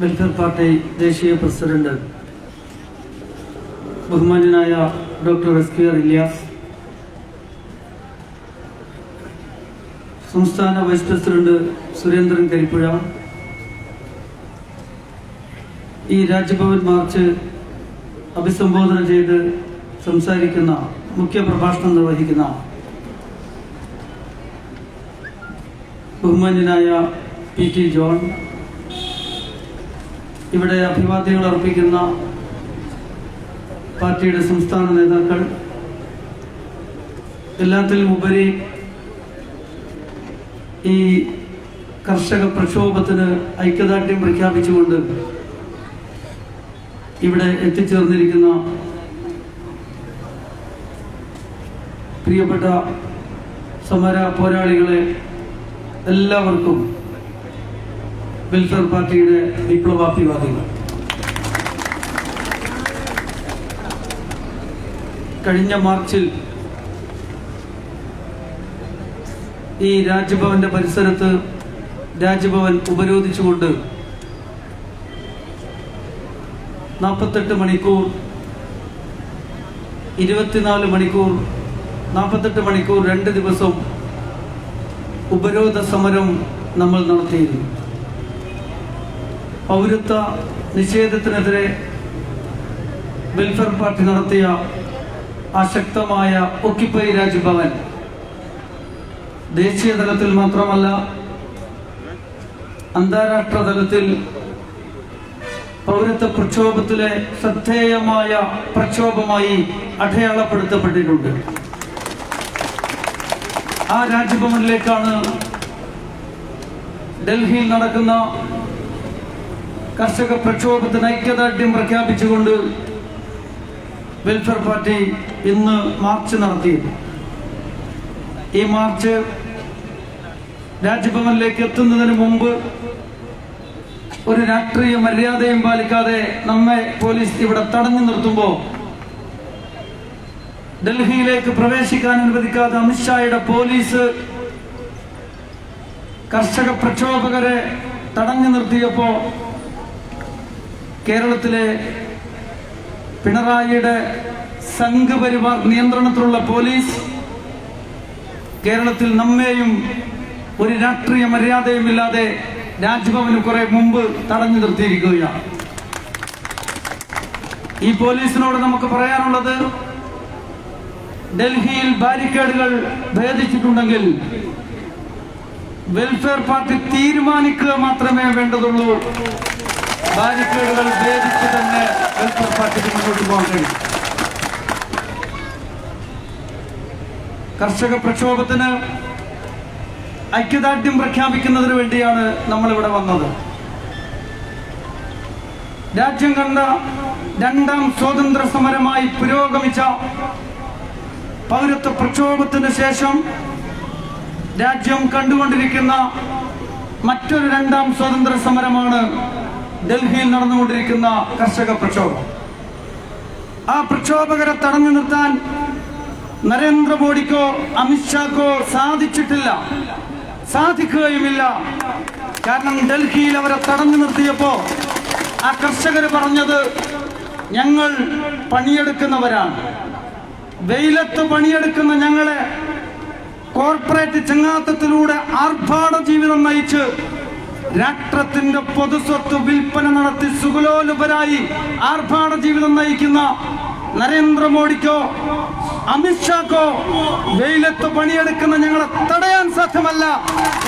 Welfare party ദേശീയ president ബഹുമാന്യനായ doctor S K Ilyas സംസ്ഥാന വൈസ് പ്രസിഡന്റ് സുരേന്ദ്രൻ കരിപ്പുഴ ഈ രാജ്ഭവൻ മാർച്ച് അഭിസംബോധന ചെയ്ത് സംസാരിക്കുന്ന മുഖ്യ പ്രഭാഷണം നിർവഹിക്കുന്ന ബഹുമാന്യനായ പി ടി ജോൺ ഇവിടെ അഭിവാദ്യങ്ങൾ അർപ്പിക്കുന്ന പാർട്ടിയുടെ സംസ്ഥാന നേതാക്കൾ എല്ലാത്തിലും ഉപരി ഈ കർഷക പ്രക്ഷോഭത്തിന് ഐക്യദാർഢ്യം പ്രഖ്യാപിച്ചുകൊണ്ട് ഇവിടെ എത്തിച്ചേർന്നിരിക്കുന്ന പ്രിയപ്പെട്ട സമര പോരാളികളെ എല്ലാവർക്കും വെൽഫെയർ പാർട്ടിയുടെ വിപ്ലവാഭിവാദികൾ കഴിഞ്ഞ മാർച്ചിൽ ഈ രാജ്ഭവന്റെ പരിസരത്ത് രാജ്ഭവൻ ഉപരോധിച്ചുകൊണ്ട് നാൽപ്പത്തെട്ട് മണിക്കൂർ ഇരുപത്തിനാല് മണിക്കൂർ നാൽപ്പത്തെട്ട് മണിക്കൂർ രണ്ട് ദിവസം ഉപരോധ സമരം നമ്മൾ നടത്തിയിരുന്നു. പൗരത്വ നിഷേധത്തിനെതിരെ വെൽഫെയർ പാർട്ടി നടത്തിയ അശക്തമായ ശക്തമായ ഒക്കിപ്പൈ രാജ്ഭവൻ ദേശീയ തലത്തിൽ മാത്രമല്ല അന്താരാഷ്ട്ര തലത്തിൽ പൗരത്വ പ്രക്ഷോഭത്തിലെ ശ്രദ്ധേയമായ പ്രക്ഷോഭമായി അടയാളപ്പെടുത്തപ്പെട്ടിട്ടുണ്ട്. ആ രാജ്ഭവനിലേക്കാണ് ഡൽഹിയിൽ നടക്കുന്ന കർഷക പ്രക്ഷോഭത്തിന് ഐക്യദാർഢ്യം പ്രഖ്യാപിച്ചുകൊണ്ട് വെൽഫെയർ പാർട്ടി ഇന്ന് മാർച്ച് നടത്തി. ഈ മാർച്ച് രാജ്ഭവനിലേക്ക് എത്തുന്നതിന് മുമ്പ് ഒരു രാഷ്ട്രീയ മര്യാദയും പാലിക്കാതെ നമ്മെ പോലീസ് ഇവിടെ തടഞ്ഞു നിർത്തുമ്പോൾ ഡൽഹിയിലേക്ക് പ്രവേശിക്കാൻ അനുവദിക്കാതെ അമിത്ഷായുടെ പോലീസ് കർഷക പ്രക്ഷോഭകരെ തടഞ്ഞു നിർത്തിയപ്പോ കേരളത്തിലെ പിണറായിയുടെ സംഘപരിവാർ നിയന്ത്രണത്തിലുള്ള പോലീസ് കേരളത്തിൽ നമ്മെയും ഒരു രാഷ്ട്രീയ മര്യാദയും ഇല്ലാതെ രാജ്ഭവന് കുറെ മുമ്പ് തടഞ്ഞു നിർത്തിയിരിക്കുകയാണ്. ഈ പോലീസിനോട് നമുക്ക് പറയാനുള്ളത് ഡൽഹിയിൽ ബാരിക്കേഡുകൾ ഭേദിച്ചിട്ടുണ്ടെങ്കിൽ വെൽഫെയർ പാർട്ടി തീരുമാനിക്കുക മാത്രമേ വേണ്ടതുള്ളൂ. ബാരിക്കേഡുകൾ ഭേദിച്ച് തന്നെ വെൽഫെയർ പാർട്ടിക്ക് മുന്നോട്ട് പോകാൻ കഴിയും. കർഷക പ്രക്ഷോഭത്തിന് ഐക്യദാർഢ്യം പ്രഖ്യാപിക്കുന്നതിന് വേണ്ടിയാണ് നമ്മൾ ഇവിടെ വന്നത്. രാജ്യം കണ്ട രണ്ടാം സ്വാതന്ത്ര്യ സമരമായി പുരോഗമിച്ച പൗരത്വ പ്രക്ഷോഭത്തിന് ശേഷം രാജ്യം കണ്ടുകൊണ്ടിരിക്കുന്ന മറ്റൊരു രണ്ടാം സ്വാതന്ത്ര്യ സമരമാണ് ഡൽഹിയിൽ നടന്നുകൊണ്ടിരിക്കുന്ന കർഷക പ്രക്ഷോഭം. ആ പ്രക്ഷോഭകരെ തടഞ്ഞു നിർത്താൻ നരേന്ദ്രമോദിക്കോ അമിത്ഷാക്കോ സാധിച്ചിട്ടില്ല. സാധിക്കുകയുമില്ല. കാരണം ഡൽഹിയിൽ അവരെ തടഞ്ഞു നിർത്തിയപ്പോ ആ കർഷകർ പറഞ്ഞത് ഞങ്ങൾ പണിയെടുക്കുന്നവരാണ്. വെയിലത്ത് പണിയെടുക്കുന്ന ഞങ്ങളെ കോർപ്പറേറ്റ് ചങ്ങാത്തത്തിലൂടെ ആർഭാട ജീവിതം നയിച്ച് രാഷ്ട്രത്തിന്റെ പൊതുസ്വത്ത് വിൽപ്പന നടത്തി സുഗലോലുപരായി ആർഭാട ജീവിതം നയിക്കുന്ന നരേന്ദ്രമോദിക്കോ അമിത്ഷാക്കോ വെയിലത്ത് പണിയെടുക്കുന്ന ഞങ്ങളെ തടയാൻ സാധ്യമല്ല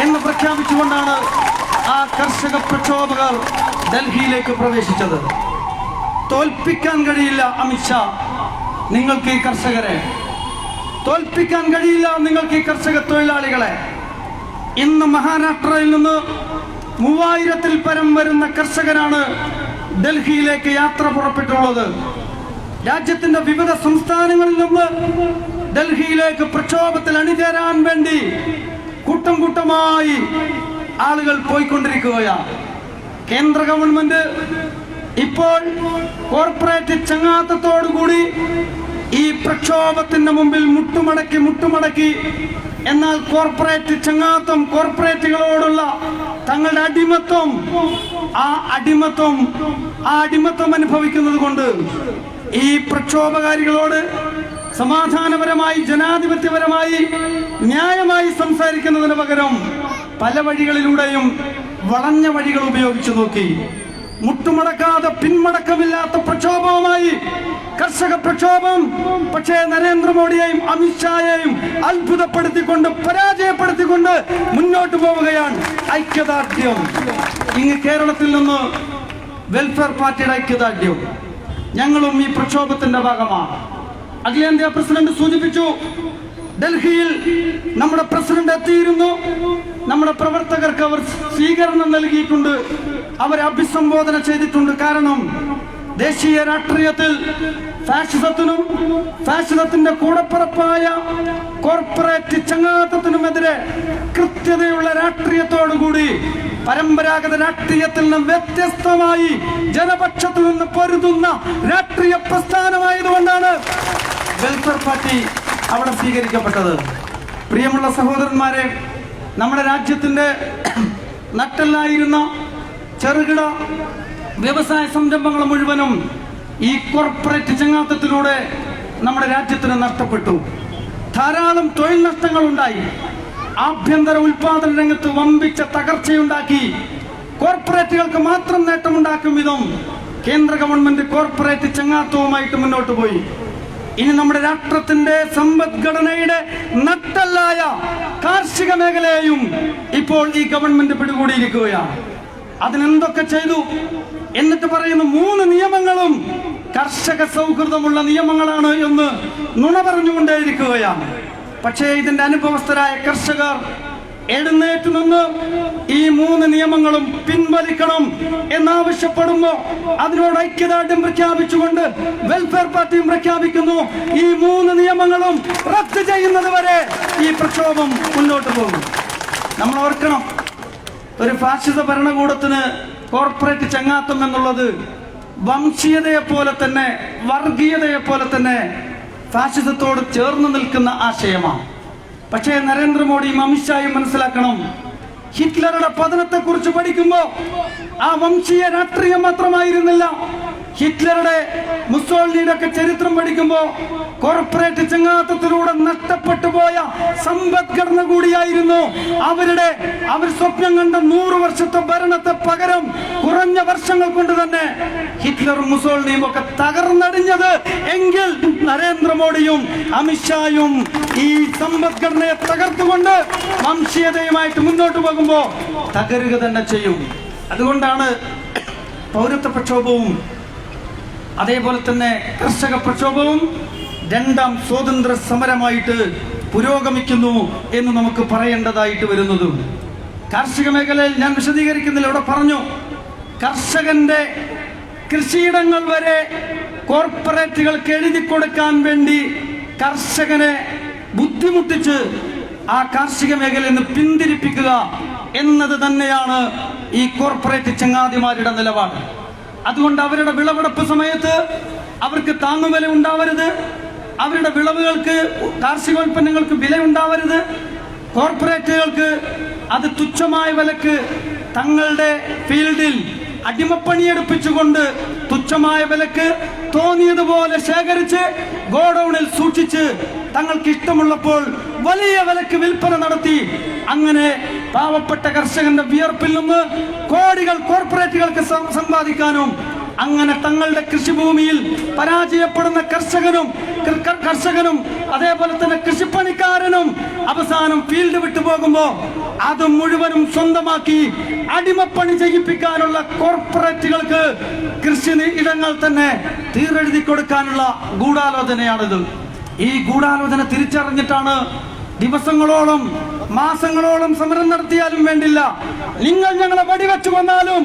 എന്ന് പ്രഖ്യാപിച്ചുകൊണ്ടാണ് ആ കർഷക പ്രക്ഷോഭകർ ഡൽഹിയിലേക്ക് പ്രവേശിച്ചത്. തോൽപ്പിക്കാൻ കഴിയില്ല അമിത്ഷാ നിങ്ങൾക്ക് ഈ കർഷകരെ. തോൽപ്പിക്കാൻ കഴിയില്ല നിങ്ങൾക്ക് ഈ കർഷക തൊഴിലാളികളെ. ഇന്ന് മഹാരാഷ്ട്രയിൽ നിന്ന് മൂവായിരത്തിൽ പരം വരുന്ന കർഷകരാണ് ഡൽഹിയിലേക്ക് യാത്ര പുറപ്പെട്ടുള്ളത്. രാജ്യത്തിന്റെ വിവിധ സംസ്ഥാനങ്ങളിൽ നിന്ന് ഡൽഹിയിലേക്ക് പ്രക്ഷോഭത്തിൽ അണിചേരാൻ വേണ്ടി കൂട്ടം കൂട്ടമായി ആളുകൾ പോയിക്കൊണ്ടിരിക്കുകയാണ് കേന്ദ്ര ഗവൺമെന്റ് ഇപ്പോൾ കോർപ്പറേറ്റ് ചങ്ങാത്തത്തോടുകൂടി ഈ പ്രക്ഷോഭത്തിന്റെ മുമ്പിൽ മുട്ടുമടക്കി മുട്ടുമടക്കി എന്നാൽ കോർപ്പറേറ്റ് ചങ്ങാത്തം കോർപ്പറേറ്റുകളോടുള്ള തങ്ങളുടെ അടിമത്വം ആ അടിമത്വം ആ അടിമത്വം അനുഭവിക്കുന്നത് കൊണ്ട് ഈ പ്രക്ഷോഭകാരികളോട് സമാധാനപരമായി ജനാധിപത്യപരമായി ന്യായമായി സംസാരിക്കുന്നതിന് പകരം പല വഴികളിലൂടെയും വളഞ്ഞ വഴികൾ ഉപയോഗിച്ചു നോക്കി. മുട്ടുമടക്കാതെ പിന്മടക്കമില്ലാത്ത പ്രക്ഷോഭവുമായി കർഷക പ്രക്ഷോഭം. പക്ഷേ നരേന്ദ്രമോദിയെയും അമിത്ഷായെയും അത്ഭുതപ്പെടുത്തിക്കൊണ്ട് പരാജയപ്പെടുത്തിക്കൊണ്ട് മുന്നോട്ട് പോവുകയാണ് ഐക്യദാർഢ്യം. ഇങ്ങ് കേരളത്തിൽ നിന്ന് വെൽഫെയർ പാർട്ടിയുടെ ഐക്യദാർഢ്യം. ഞങ്ങളും ഈ പ്രക്ഷോഭത്തിന്റെ ഭാഗമാണ്. അഖിലേന്ത്യാ പ്രസിഡന്റ് സൂചിപ്പിച്ചു ഡൽഹിയിൽ നമ്മുടെ പ്രസിഡന്റ് എത്തിയിരുന്നു. നമ്മുടെ പ്രവർത്തകർക്ക് അവർ സ്വീകരണം നൽകിയിട്ടുണ്ട്. അവരെ അഭിസംബോധന ചെയ്തിട്ടുണ്ട്. കാരണം ദേശീയ രാഷ്ട്രീയത്തിൽ ഫാഷിസത്തിനും ഫാഷിസത്തിന്റെ കൂടപ്പുറപ്പായ കോർപ്പറേറ്റ് ചങ്ങാത്തത്തിനുമെതിരെ കൃത്യതയുള്ള രാഷ്ട്രീയത്തോടുകൂടി പരമ്പരാഗത രാഷ്ട്രീയത്തിൽ നിന്ന് വ്യത്യസ്തമായി ജനപക്ഷത്തു നിന്ന് പൊരുതുന്ന രാഷ്ട്രീയ പ്രസ്ഥാനമായതുകൊണ്ടാണ് വെൽഫെയർ പാർട്ടി അവിടെ സ്വീകരിക്കപ്പെട്ടത്. പ്രിയമുള്ള സഹോദരന്മാരെ നമ്മുടെ രാജ്യത്തിന്റെ നട്ടല്ലായിരുന്ന ചെറുകിട വ്യവസായ സംരംഭങ്ങൾ മുഴുവനും ഈ കോർപ്പറേറ്റ് ചങ്ങാത്തത്തിലൂടെ നമ്മുടെ രാജ്യത്തിന് നഷ്ടപ്പെട്ടു. ധാരാളം തൊഴിൽ നഷ്ടങ്ങൾ ഉണ്ടായി ആഭ്യന്തര ഉൽപാദന രംഗത്ത് വമ്പിച്ച തകർച്ചയുണ്ടാക്കി. കോർപ്പറേറ്റുകൾക്ക് മാത്രം നേട്ടമുണ്ടാക്കും വിധം കേന്ദ്ര ഗവൺമെന്റ് കോർപ്പറേറ്റ് ചങ്ങാത്തവുമായിട്ട് മുന്നോട്ട് പോയി. ഇനി നമ്മുടെ രാഷ്ട്രത്തിന്റെ സമ്പദ്ഘടനയുടെ നട്ടല്ലായ കാർഷിക മേഖലയെയും ഇപ്പോൾ ഈ ഗവൺമെന്റ് പിടികൂടിയിരിക്കുകയാണ്. അതിനെന്തൊക്കെ ചെയ്തു? എന്നിട്ട് പറയുന്ന മൂന്ന് നിയമങ്ങളും കർഷക സൗഹൃദമുള്ള നിയമങ്ങളാണ് എന്ന് നുണ പറഞ്ഞുകൊണ്ടേയിരിക്കുകയാണ്. പക്ഷേ ഇതിന്റെ അനുഭവസ്ഥരായ കർഷകർ എഴുന്നേറ്റ് നിന്ന് ഈ മൂന്ന് നിയമങ്ങളും പിൻവലിക്കണം എന്നാവശ്യപ്പെടുമ്പോ അതിനോട് ഐക്യദാർഢ്യം പ്രഖ്യാപിച്ചുകൊണ്ട് വെൽഫെയർ പാർട്ടിയും പ്രഖ്യാപിക്കുന്നു. ഈ മൂന്ന് നിയമങ്ങളും റദ്ദ് ചെയ്യുന്നത് വരെ ഈ പ്രക്ഷോഭം മുന്നോട്ട് പോകും. നമ്മൾ ഓർക്കണം ഒരു ഫാസിസ ഭരണകൂടത്തിന് കോർപ്പറേറ്റ് ചങ്ങാത്തം എന്നുള്ളത് വംശീയതയെ പോലെ തന്നെ വർഗീയതയെ പോലെ തന്നെ ഫാഷിസത്തോട് ചേർന്ന് നിൽക്കുന്ന ആശയമാണ്. പക്ഷേ നരേന്ദ്രമോദിയും അമിത്ഷായും മനസ്സിലാക്കണം. ഹിറ്റ്ലറുടെ പതനത്തെ കുറിച്ച് പഠിക്കുമ്പോ ആ വംശീയ രാഷ്ട്രീയം മാത്രമായിരുന്നില്ല. ഹിറ്റ്ലറുടെ മുസോളിനിയുടെ ഒക്കെ ചരിത്രം പഠിക്കുമ്പോ കോർപ്പറേറ്റ് ചങ്ങാത്തത്തിലൂടെ നഷ്ടപ്പെട്ടു പോയ സമ്പദ്ഘടന കൂടിയായിരുന്നു അവരുടെ അവർ സ്വപ്നം കണ്ട നൂറ് വർഷത്തെ ഭരണത്തെ പകരം കുറഞ്ഞ വർഷങ്ങൾ കൊണ്ട് തന്നെ ഹിറ്റ്ലറും മുസോളിനിയും ഒക്കെ തകർന്നടിഞ്ഞത് എങ്കിൽ നരേന്ദ്രമോദിയും അമിത്ഷായും ഈ സമ്പദ്ഘടനയെ തകർത്തുകൊണ്ട് വംശീയതയുമായിട്ട് മുന്നോട്ട് പോകുമ്പോ തകരുക തന്നെ ചെയ്യും. അതുകൊണ്ടാണ് പൗരത്വ പ്രക്ഷോഭവും അതേപോലെ തന്നെ കർഷക പ്രക്ഷോഭവും രണ്ടാം സ്വാതന്ത്ര്യ സമരമായിട്ട് പുരോഗമിക്കുന്നു എന്ന് നമുക്ക് പറയേണ്ടതായിട്ട് വരുന്നതും. കാർഷിക മേഖലയിൽ ഞാൻ വിശദീകരിക്കുന്നില്ല. ഇവിടെ പറഞ്ഞു കർഷകന്റെ കൃഷിയിടങ്ങൾ വരെ കോർപ്പറേറ്റുകൾക്ക് എഴുതി കൊടുക്കാൻ വേണ്ടി കർഷകനെ ബുദ്ധിമുട്ടിച്ച് ആ കാർഷിക മേഖലയിൽ നിന്ന് പിന്തിരിപ്പിക്കുക എന്നത് തന്നെയാണ് ഈ കോർപ്പറേറ്റ് ചങ്ങാതിമാരുടെ നിലപാട്. അതുകൊണ്ട് അവരുടെ വിളവെടുപ്പ് സമയത്ത് അവർക്ക് താങ്ങുവില ഉണ്ടാവരുത്. അവരുടെ വിളവുകൾക്ക് കാർഷികോൽപ്പന്നങ്ങൾക്ക് വില ഉണ്ടാവരുത്. കോർപ്പറേറ്റുകൾക്ക് അത് തുച്ഛമായ വിലക്ക് തങ്ങളുടെ ഫീൽഡിൽ അടിമപ്പണിയെടുപ്പിച്ചുകൊണ്ട് തുച്ഛമായ വിലക്ക് തോന്നിയതുപോലെ ശേഖരിച്ച് ഗോഡൌണിൽ സൂക്ഷിച്ച് തങ്ങൾക്ക് ഇഷ്ടമുള്ളപ്പോൾ വലിയ വിലക്ക് വിൽപ്പന നടത്തി അങ്ങനെ പാവപ്പെട്ട കർഷകന്റെ വിയർപ്പിൽ നിന്ന് കോടികൾ കോർപ്പറേറ്റുകൾക്ക് സമ്പാദിക്കാനും അങ്ങനെ തങ്ങളുടെ കൃഷിഭൂമിയിൽ പരാജയപ്പെടുന്ന കർഷകനും കർ- കർ- കർഷകനും അതേപോലെ തന്നെ കൃഷിപ്പണിക്കാരനും അവസാനം ഫീൽഡ് വിട്ടു പോകുമ്പോൾ അത് മുഴുവനും സ്വന്തമാക്കി അടിമപ്പണി ചെയ്യിപ്പിക്കാനുള്ള കോർപ്പറേറ്റുകൾക്ക് കൃഷി ഇടങ്ങൾ തന്നെ തീരെഴുതി കൊടുക്കാനുള്ള ഗൂഢാലോചനയാണിത്. ഈ ഗൂഢാലോചന തിരിച്ചറിഞ്ഞിട്ടാണ് ദിവസങ്ങളോളം മാസങ്ങളോളം സമരം നടത്തിയാലും വേണ്ടില്ല. നിങ്ങൾ ഞങ്ങളെ വെടിവെച്ചു വന്നാലും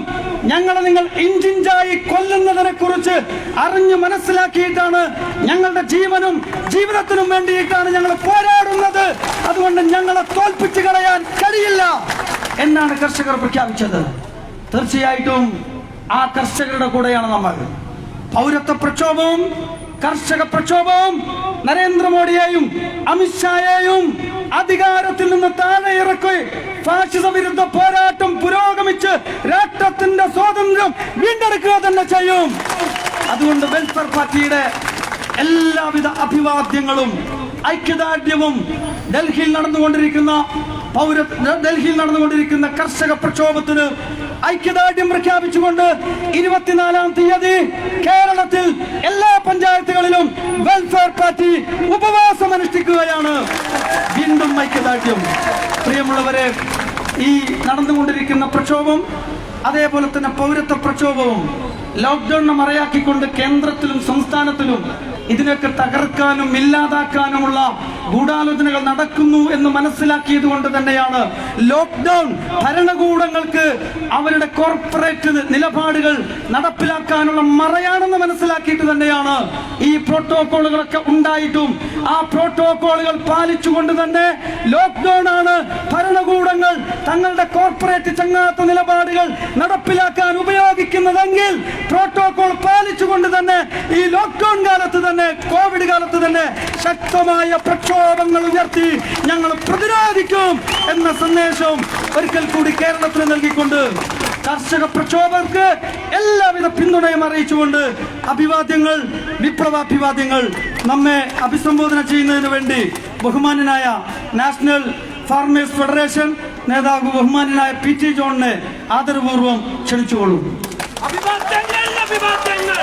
ഞങ്ങളെ നിങ്ങൾ ഇഞ്ചിഞ്ചായി കൊല്ലുന്നതിനെ കുറിച്ച് അറിഞ്ഞു മനസ്സിലാക്കിയിട്ടാണ് ഞങ്ങളുടെ ജീവനും ജീവിതത്തിനും വേണ്ടിയിട്ടാണ് ഞങ്ങൾ പോരാടുന്നത്. അതുകൊണ്ട് ഞങ്ങളെ തോൽപ്പിച്ചു കളയാൻ കഴിയില്ല എന്നാണ് കർഷകർ പ്രഖ്യാപിച്ചത്. തീർച്ചയായിട്ടും ആ കർഷകരുടെ കൂടെയാണ് നമ്മൾ. പൗരത്വ പ്രക്ഷോഭവും കർഷക പ്രക്ഷോഭവും നരേന്ദ്രമോദിയെയും അമിത്ഷായെയും അധികാരത്തിൽ നിന്ന് താഴെ ഇറക്കി. ഫാഷിസ വിരുദ്ധ പോരാട്ടം പുരോഗമിച്ച് രാഷ്ട്രത്തിന്റെ സ്വാതന്ത്ര്യം വീണ്ടെടുക്കുക തന്നെ ചെയ്യും. അതുകൊണ്ട് വെൽഫെയർ പാർട്ടിയുടെ എല്ലാവിധ അഭിവാദ്യങ്ങളും ഐക്യദാർഢ്യവും ഡൽഹിയിൽ നടന്നുകൊണ്ടിരിക്കുന്ന പൗര ഡൽഹിയിൽ നടന്നുകൊണ്ടിരിക്കുന്ന കർഷക പ്രക്ഷോഭത്തിന് ഐക്യദാർഢ്യം പ്രഖ്യാപിച്ചുകൊണ്ട് ഇരുപത്തിനാലാം തീയതി കേരളത്തിൽ എല്ലാ പഞ്ചായത്തുകളിലും വെൽഫെയർ പാർട്ടി ഉപവാസം അനുഷ്ഠിക്കുകയാണ് ഐക്യദാർഢ്യം. പ്രിയമുള്ളവരെ ഈ നടന്നുകൊണ്ടിരിക്കുന്ന പ്രക്ഷോഭം അതേപോലെ തന്നെ പൗരത്വ പ്രക്ഷോഭവും ലോക്ക്ഡൌണിനെ മറയാക്കിക്കൊണ്ട് കേന്ദ്രത്തിലും സംസ്ഥാനത്തിലും ഇതിനൊക്കെ തകർക്കാനും ഇല്ലാതാക്കാനുമുള്ള ഗൂഢാലോചനകൾ നടക്കുന്നു എന്ന് മനസ്സിലാക്കിയത് കൊണ്ട് തന്നെയാണ് ലോക്ക്ഡൌൺ ഭരണകൂടങ്ങൾക്ക് അവരുടെ കോർപ്പറേറ്റ് നിലപാടുകൾ നടപ്പിലാക്കാനുള്ള മറയാണെന്ന് മനസ്സിലാക്കിയിട്ട് തന്നെയാണ് ഈ പ്രോട്ടോകോളുകളൊക്കെ ഉണ്ടായിട്ടും ആ പ്രോട്ടോകോളുകൾ പാലിച്ചുകൊണ്ട് തന്നെ ലോക്ക്ഡൌൺ ആണ് ഭരണകൂടങ്ങൾ തങ്ങളുടെ കോർപ്പറേറ്റ് ചങ്ങാത്ത നിലപാടുകൾ നടപ്പിലാക്കാൻ ഉപയോഗിക്കുന്നതെങ്കിൽ പ്രോട്ടോകോൾ പാലിച്ചുകൊണ്ട് തന്നെ ഈ ലോക്ക്ഡൌൺ കാലത്ത് തന്നെ കോവിഡ് കാലത്ത് തന്നെ ശക്തമായ പ്രക്ഷോഭങ്ങൾ ഉയർത്തി ഞങ്ങൾ പ്രതിരോധിക്കും എന്ന സന്ദേശം ഒരിക്കൽ കൂടി കേരളത്തിന് നൽകിക്കൊണ്ട് കർഷക പ്രക്ഷോഭങ്ങൾക്ക് എല്ലാവിധ പിന്തുണയും അറിയിച്ചുകൊണ്ട് അഭിവാദ്യങ്ങൾ വിപ്ലവാഭിവാദ്യങ്ങൾ നമ്മെ അഭിസംബോധന ചെയ്യുന്നതിന് വേണ്ടി ബഹുമാന്യനായ നാഷണൽ ഫാർമേഴ്സ് ഫെഡറേഷൻ നേതാവ് ബഹുമാന്യനായ പി ടി ജോണിനെ ആദരപൂർവം ക്ഷണിച്ചുകൊള്ളും അഭിവാദ്യങ്ങൾ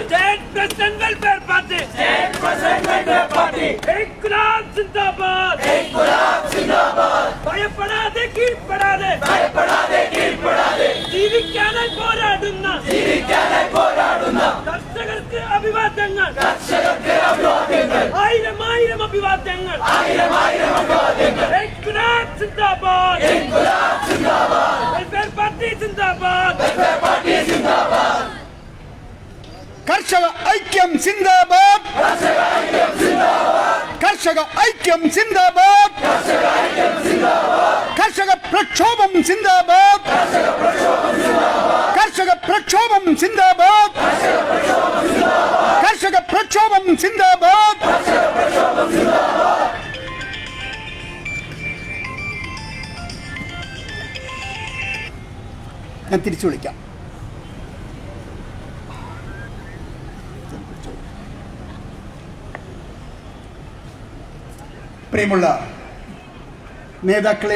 state president welfare party state president welfare party inquilab സിന്ദാബാദ് ഇൻക്ലാബ് സിന്ദാബാദ് ഭയപ്പെടാതെ കീഴ്പ്പെടാതെ ഭയപ്പെടാതെ കീഴ്പ്പെടാതെ ജീവിക്കാനായി പോരാടുന്ന ജീവിക്കാനായി പോരാടുന്ന കർഷകർക്ക് അഭിവാദ്യങ്ങൾ കർഷകർക്ക് അഭിവാദ്യങ്ങൾ ആയിരം ആയിരം അഭിവാദ്യങ്ങൾ ആയിരം ആയിരം അഭിവാദ്യങ്ങൾ ഇൻക്ലാബ് സിന്ദാബാദ് ഇൻക്ലാബ് സിന്ദാബാദ് വെൽഫെയർ പാർട്ടി സിന്ദാബാദ് വെൽഫെയർ പാർട്ടി സിന്ദാബാദ് കർഷക ഐക്യം സിന്ദാബാദ് കർഷക ഐക്യം സിന്ദാബാദ് കർഷക പ്രക്ഷോഭം സിന്ദാബാദ് കർഷക പ്രക്ഷോഭം സിന്ദാബാദ് കർഷക പ്രക്ഷോഭം സിന്ദാബാദ് ഞാൻ തിരിച്ചു വിളിക്കാം. പ്രിയമുള്ള നേതാക്കളെ